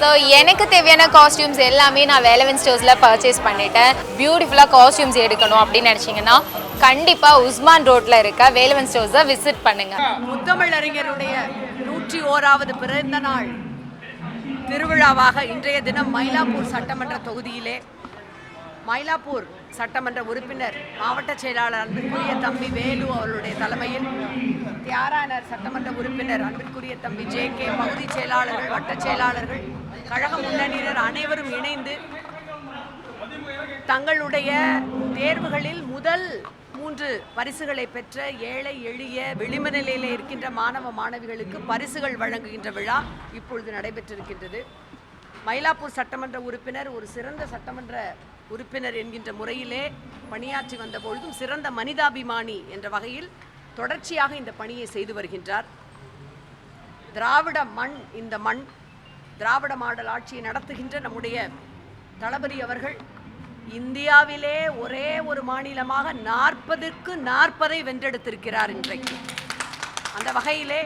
So எனக்கு தேவையான costumes எல்லாமே நான் வேலவன் ஸ்டோர்ஸில் பர்ச்சேஸ் பண்ணிட்டேன். பியூட்டிஃபுல்லாக காஸ்டியூம்ஸ் எடுக்கணும் அப்படின்னு நினச்சிங்கன்னா கண்டிப்பாக உஸ்மான் ரோட்டில் இருக்க வேலவன் ஸ்டோர்ஸை விசிட் பண்ணுங்கள் முத்தமிழறிஞருடைய நூற்றி ஓராவது பிறந்த நாள் திருவிழாவாக இன்றைய தினம் மயிலாப்பூர் சட்டமன்ற தொகுதியிலே மயிலாப்பூர் சட்டமன்ற உறுப்பினர் மாவட்ட செயலாளர் அன்பிற்குரிய தம்பி வேலு அவர்களுடைய தலைமையில் தியாரானர் சட்டமன்ற உறுப்பினர் அன்பிற்குரிய தம்பி ஜே கே பகுதி செயலாளர்கள் வட்ட செயலாளர்கள் கழக முன்னணியினர் அனைவரும் இணைந்து தங்களுடைய தேர்வுகளில் முதல் மூன்று பரிசுகளை பெற்ற ஏழை எளிய விளிம்பு நிலையில் இருக்கின்ற மாணவ மாணவிகளுக்கு பரிசுகள் வழங்குகின்ற விழா இப்பொழுது நடைபெற்றிருக்கின்றது. மயிலாப்பூர் சட்டமன்ற உறுப்பினர் ஒரு சிறந்த சட்டமன்ற உறுப்பினர் என்கின்ற முறையிலே பணியாற்றி வந்த பொழுதும் சிறந்த மனிதாபிமானி என்ற வகையில் தொடர்ச்சியாக இந்த பணியை செய்து வருகின்றார். திராவிட மண் இந்த மண் திராவிட மாடல் ஆட்சியை நடத்துகின்ற நம்முடைய தளபதி அவர்கள் இந்தியாவிலே ஒரே ஒரு மாநிலமாக நாற்பதுக்கு நாற்பதை வென்றெடுத்திருக்கிறார் இன்றைக்கு. அந்த வகையிலே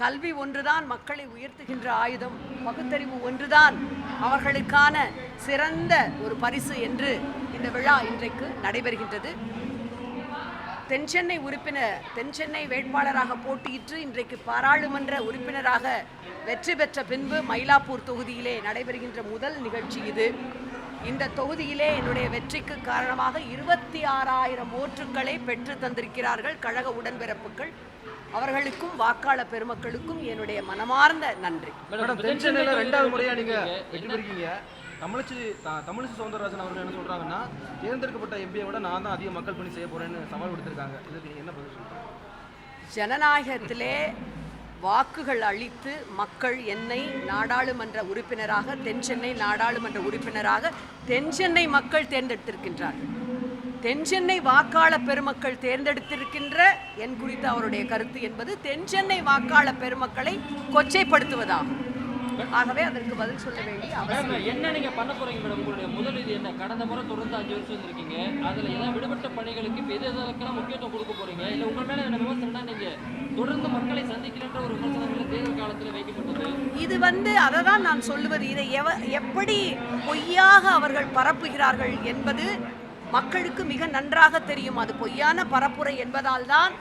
கல்வி ஒன்றுதான் மக்களை உயர்த்துகின்ற ஆயுதம் பகுத்தறிவு ஒன்றுதான் அவர்களுக்கான சிறந்த ஒரு பரிசு என்று இந்த விழா இன்றைக்கு நடைபெறுகின்றது. தென்சென்னை உறுப்பினர் தென்சென்னை வேட்பாளராக போட்டியிட்டு இன்றைக்கு பாராளுமன்ற உறுப்பினராக வெற்றி பெற்ற பின்பு மயிலாப்பூர் தொகுதியிலே நடைபெறுகின்ற முதல் நிகழ்ச்சி இது. இந்த தொகுதியிலே என்னுடைய வெற்றிக்கு காரணமாக இருபத்தி ஆறாயிரம் ஓட்டுக்களை பெற்று தந்திருக்கிறார்கள் கழக உடன்பிறப்புகள். அவர்களுக்கும் வாக்காளர் பெருமக்களுக்கும் என்னுடைய மனமார்ந்த நன்றி. மேடம் தென்சென்னையில் ரெண்டாவது முறையா நீங்க வெற்றி பெறுக்கீங்க. தமிழிசை த- தமிழிசை சவுந்தரராஜன் அவர்கள் என்ன சொல்றாங்கன்னா தேர்ந்தெடுக்கப்பட்ட எம்பியை விட நான் தான் அதிக மக்கள் பணி செய்ய போறேன்னு சவால் கொடுத்திருக்காங்க இதுக்கு நீங்க என்ன பதில் சொல்றீங்க? ஜனநாயகத்திலே வாக்குகள் அளித்து மக்கள் என்னை நாடாளுமன்ற உறுப்பினராக தென்சென்னை நாடாளுமன்ற உறுப்பினராக தென்சென்னை மக்கள் தேர்ந்தெடுத்திருக்கின்றார்கள். தென்சென்னை வாக்காளர் பெருமக்கள் தேர்ந்தெடுத்திருக்கின்ற என் குறித்த அவருடைய கருத்து என்பது தென்சென்னை வாக்காளர் பெருமக்களை கொச்சைப்படுத்துவதாகும். ஆகவே அதற்கு பதில் சொல்ல வேண்டிய அவசியம் என்ன நீங்க பண்ண போறீங்க மேடம்? உங்களுடைய முதல் இது என்ன? கடந்த முறை தொடர்ந்து அஞ்சு வருஷம் இருந்திருக்கீங்க அதுல ஏதாவது விடுபட்ட பணிகளுக்கு எது எதற்கெல்லாம் முக்கியத்துவம் கொடுக்க போறீங்க? இல்ல உங்க மேல என்ன விமர்சனம்னா நீங்க தொடர்ந்து மக்களை சந்திக்கிறன்ற ஒரு விமர்சனங்களை தேர்தல் காலத்துல வைக்கப்பட்டது? இது வந்து அதை தான் நான் சொல்லுவது. இதை எவ எப்படி பொய்யாக அவர்கள் பரப்புகிறார்கள் என்பது மக்களுக்கு மிக நன்றாக தெரியும். அது பொய்யான பரப்புரை என்பதால் தான்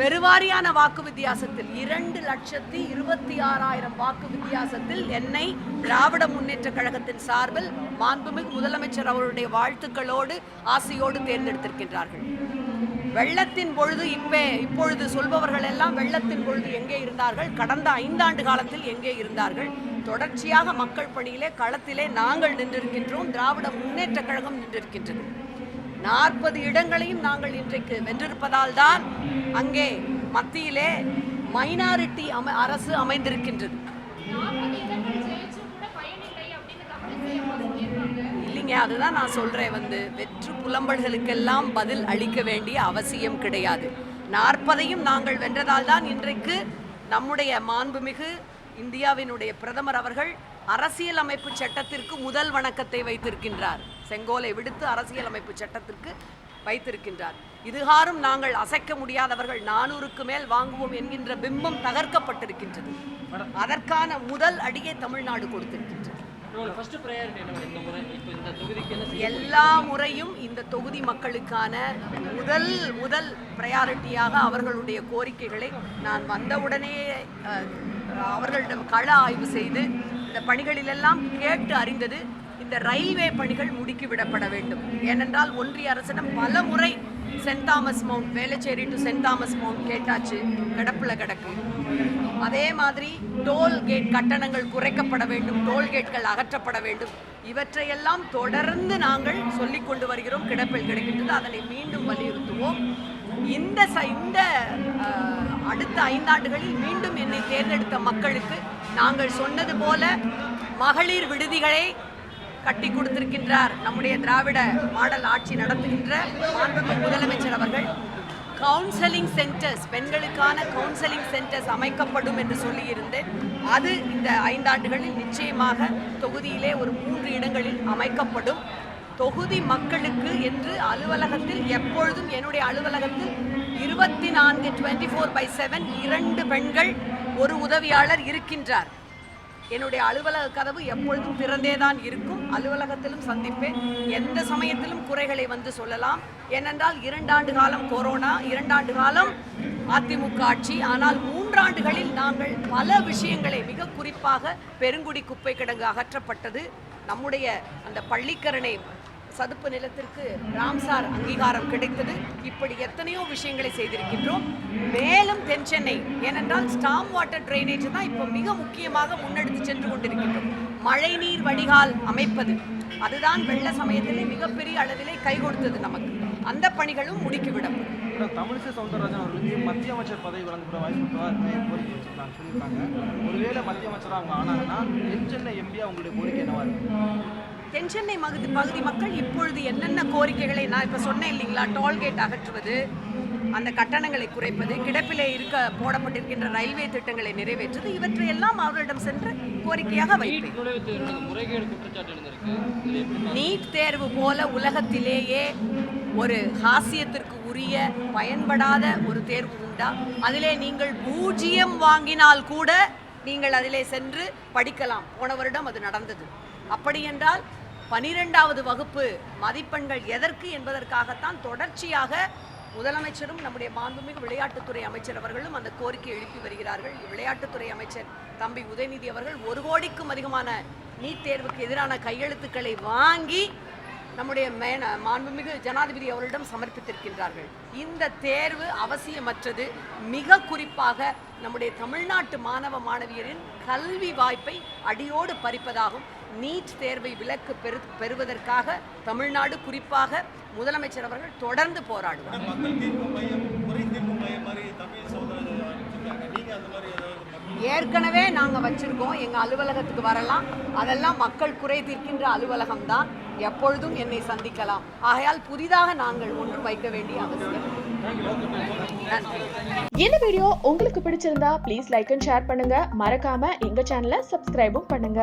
பெருவாரியான வாக்கு வித்தியாசத்தில் இரண்டு லட்சத்தி இருபத்தி ஆறாயிரம் வாக்கு வித்தியாசத்தில் என்னை திராவிட முன்னேற்ற கழகத்தின் சார்பில் மாண்புமிகு முதலமைச்சர் அவருடைய வாழ்த்துக்களோடு ஆசையோடு தேர்ந்தெடுத்திருக்கின்றார்கள். வெள்ளத்தின் பொழுது இப்பே இப்பொழுது சொல்பவர்கள் எல்லாம் வெள்ளத்தின் பொழுது எங்கே இருந்தார்கள்? கடந்த ஐந்தாண்டு காலத்தில் எங்கே இருந்தார்கள்? தொடர்ச்சியாக மக்கள் பணியிலே களத்திலே நாங்கள் நின்றிருக்கின்றோம். திராவிட முன்னேற்ற கழகம் நின்றிருக்கின்றது. நாற்பது இடங்களையும் நாங்கள் இன்றைக்கு வென்றிருப்பதால் தான் அங்கே மத்தியிலே மைனாரிட்டி அமை அரசு அமைந்திருக்கின்றது. இல்லைங்க அதுதான் நான் சொல்றேன் வந்து வெற்று புலம்பல்களுக்கெல்லாம் பதில் அளிக்க வேண்டிய அவசியம் கிடையாது. நாற்பதையும் நாங்கள் வென்றதால் தான் இன்றைக்கு நம்முடைய மாண்புமிகு இந்தியாவினுடைய பிரதமர் அவர்கள் அரசியலமைப்பு சட்டத்திற்கு முதல் வணக்கத்தை வைத்திருக்கின்றார். செங்கோலை விடுத்து அரசியலமைப்பு சட்டத்திற்கு வைத்திருக்கின்றார். இதுகாரும் நாங்கள் அசைக்க முடியாதவர்கள் நானூறுக்கு மேல் வாங்குவோம் என்கின்ற பிம்பம் தகர்க்கப்பட்டிருக்கின்றது. அதற்கான முதல் அடியை தமிழ்நாடு கொடுத்திருக்கின்றது. எல்லா முறையும் இந்த தொகுதி மக்களுக்கான முதல் முதல் ப்ரையாரிட்டியாக அவர்களுடைய கோரிக்கைகளை நான் வந்தவுடனே அவர்களிடம் கள ஆய்வு செய்து இந்த பணிகளிலெல்லாம் கேட்டு அறிந்தது இந்த ரயில்வே பணிகள் முடுக்கிவிடப்பட வேண்டும். ஏனென்றால் ஒன்றிய அரசிடம் பல முறை Saint Thomas Mount Velachery to Saint Thomas Mount கேட்டாச்சு கடப்பில் கிடக்கு. அதே மாதிரி டோல்கேட் கட்டணங்கள் குறைக்கப்பட வேண்டும் டோல்கேட்கள் அகற்றப்பட வேண்டும். இவற்றையெல்லாம் தொடர்ந்து நாங்கள் சொல்லிக் கொண்டு வருகிறோம் கிடப்பில் கிடைக்கின்றது. அதனை மீண்டும் வலியுறுத்துவோம். இந்த ச இந்த அடுத்த ஐந்தாண்டுகளில் மீண்டும் என்னை தேர்ந்தெடுத்த மக்களுக்கு நாங்கள் சொன்னது போல மகளிர் விடுதிகளை கட்டி கொடுத்திருக்கின்றார் நம்முடைய திராவிட மாடல் ஆட்சி நடத்துகின்ற முதலமைச்சர் அவர்கள். கவுன்சிலிங் சென்டர்ஸ் பெண்களுக்கான கவுன்சிலிங் சென்டர்ஸ் அமைக்கப்படும் என்று சொல்லியிருந்தேன். அது இந்த ஐந்தாண்டுகளில் நிச்சயமாக தொகுதியிலே ஒரு மூன்று இடங்களில் அமைக்கப்படும். தொகுதி மக்களுக்கு என்று அலுவலகத்தில் எப்பொழுதும் என்னுடைய அலுவலகத்தில் இருபத்தி நான்கு டுவெண்ட்டி ஃபோர் பை செவன் இரண்டு பெண்கள் ஒரு உதவியாளர் இருக்கின்றார். என்னுடைய அலுவலக கதவு எப்பொழுதும் திறந்தே தான் இருக்கும். அலுவலகத்திலும் சந்திப்பேன். எந்த சமயத்திலும் குறைகளை வந்து சொல்லலாம். ஏனென்றால் இரண்டாண்டு காலம் கொரோனா இரண்டாண்டு காலம் அதிமுக ஆட்சி. ஆனால் மூன்றாண்டுகளில் நாங்கள் பல விஷயங்களை மிக குறிப்பாக பெருங்குடி குப்பை கிடங்கு அகற்றப்பட்டது. நம்முடைய அந்த பள்ளிக்கரணை சதுப்பு நிலத்திற்கு ராம்சார் அங்கீகாரம் கிடைத்தது. இப்படி எத்தனையோ விஷயங்களை செய்திருக்கின்றோம். மேலும் தென் சென்னை. ஏனென்றால் ஸ்டாம் வாட்டர் ட்ரைனேஜ் தான் இப்போ மிக முக்கியமாக முன்னெடுத்து சென்று கொண்டிருக்கின்றோம் மழைநீர் வடிகால் அமைப்பது. அதுதான் வெள்ள சமயத்திலே மிகப்பெரிய அளவிலே கை கொடுத்தது நமக்கு. அந்த பணிகளும் முடுக்கிவிடும். தமிழிசை சவுந்தரராஜன் அவர்களுக்கு மத்திய அமைச்சர் பதவி வழங்கப்பட வாய்ப்பு சொல்லியிருக்காங்க. ஒருவேளை மத்திய அமைச்சராக அவங்க ஆனாங்கன்னா தென் சென்னை எம்பி அவங்களுடைய கோரிக்கை என்னவா இருக்கும் தென் சென்னை மகுதி பகுதி மக்கள் இப்பொழுது என்னென்ன கோரிக்கைகளை நான் இப்போ சொன்னேன் இல்லைங்களா டோல்கேட் அகற்றுவது அந்த கட்டணங்களை குறைப்பது கிடப்பிலே இருக்க போடப்பட்டிருக்கின்ற ரயில்வே திட்டங்களை நிறைவேற்றுவது இவற்றையெல்லாம் அவர்களிடம் சென்று கோரிக்கையாக வைப்பேன். நீட் தேர்வு போல உலகத்திலேயே ஒரு ஹாஸ்யத்திற்கு உரிய பயன்படாத ஒரு தேர்வு உண்டா? அதிலே நீங்கள் பூஜ்ஜியம் வாங்கினால் கூட நீங்கள் அதிலே சென்று படிக்கலாம். போன வருடம் அது நடந்தது. அப்படி என்றால் பனிரெண்டாவது வகுப்பு மதிப்பெண்கள் எதற்கு என்பதற்காகத்தான் தொடர்ச்சியாக முதலமைச்சரும் நம்முடைய மாண்புமிகு விளையாட்டுத்துறை அமைச்சர் அவர்களும் அந்த கோரிக்கை எழுப்பி வருகிறார்கள். விளையாட்டுத்துறை அமைச்சர் தம்பி உதயநிதி அவர்கள் ஒரு கோடிக்கும் அதிகமான நீட் தேர்வுக்கு எதிரான கையெழுத்துக்களை வாங்கி நம்முடைய மேன மாண்புமிகு ஜனாதிபதி அவர்களிடம் சமர்ப்பித்திருக்கின்றார்கள். இந்த தேர்வு அவசியமற்றது. மிக குறிப்பாக நம்முடைய தமிழ்நாட்டு மாணவ மாணவியரின் கல்வி வாய்ப்பை அடியோடு பறிப்பதாகும். நீட் தேர்வை விலக்கு பெறு பெறுவதற்காக தமிழ்நாடு குறிப்பாக முதலமைச்சர் அவர்கள் தொடர்ந்து போராடுவார். ஏற்கனவே நாங்கள் வச்சிருக்கோம். எங்கள் அலுவலகத்துக்கு வரலாம். அதெல்லாம் மக்கள் குறை தீர்க்கின்ற அலுவலகம் தான் எப்பொழுதும் என்னை சந்திக்கலாம். ஆகையால் புதிதாக நாங்கள் ஒன்றும் வைக்க வேண்டிய அவசியம். இந்த வீடியோ உங்களுக்கு பிடிச்சிருந்தா ப்ளீஸ் லைக் அண்ட் ஷேர் பண்ணுங்க. மறக்காம எங்க சேனலை சப்ஸ்கிரைபும் பண்ணுங்க.